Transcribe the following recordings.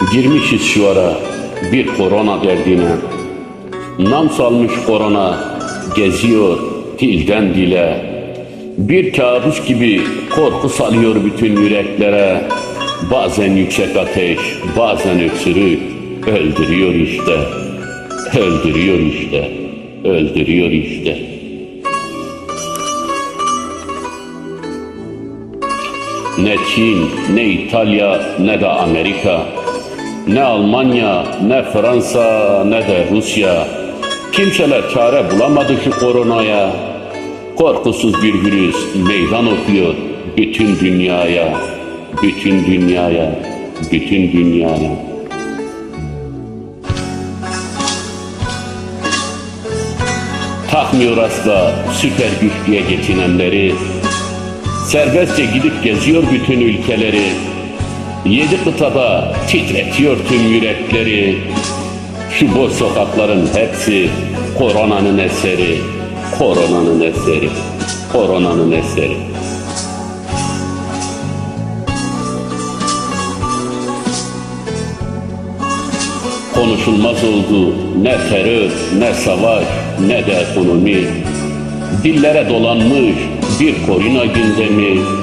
Girmişiz şu ara bir korona derdine. Nam salmış korona geziyor dilden dile. Bir kabus gibi korku salıyor bütün yüreklere. Bazen yüksek ateş, bazen öksürük öldürüyor işte. Öldürüyor işte. Öldürüyor işte. Ne Çin, ne İtalya, ne de Amerika, ne Almanya, ne Fransa, ne de Rusya. Kimseler çare bulamadı şu koronaya. Korkusuz bir virüs meydan okuyor bütün dünyaya, bütün dünyaya, bütün dünyaya. Takmıyor asla süper güç diye geçinenleri, Serbestçe gidip geziyor bütün ülkeleri. Yedi kıtada titretiyor tüm yürekleri. Şu boş sokakların hepsi koronanın eseri. Koronanın eseri. Koronanın eseri. Konuşulmaz oldu ne terör, ne savaş, ne de ekonomi. Dillere dolanmış bir korona gündemi.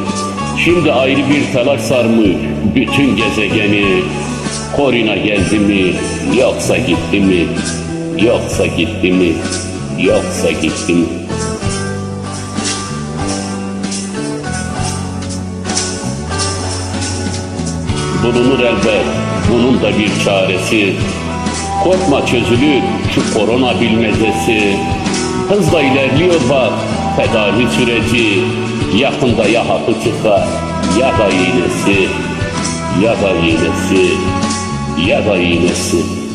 Şimdi ayrı bir telaş sarmış bütün gezegeni. Korona geldi mi, yoksa gitti mi? Yoksa gitti mi? Yoksa gitti mi? Bulunur elbet bunun da bir çaresi. Korkma çözülür şu korona bilmecesi. Hızla ilerliyor bak tedavi süreci. Yakında ya hapı çıkar ya da iğnesi. Ya da iğnesi. Ya da iğnesi.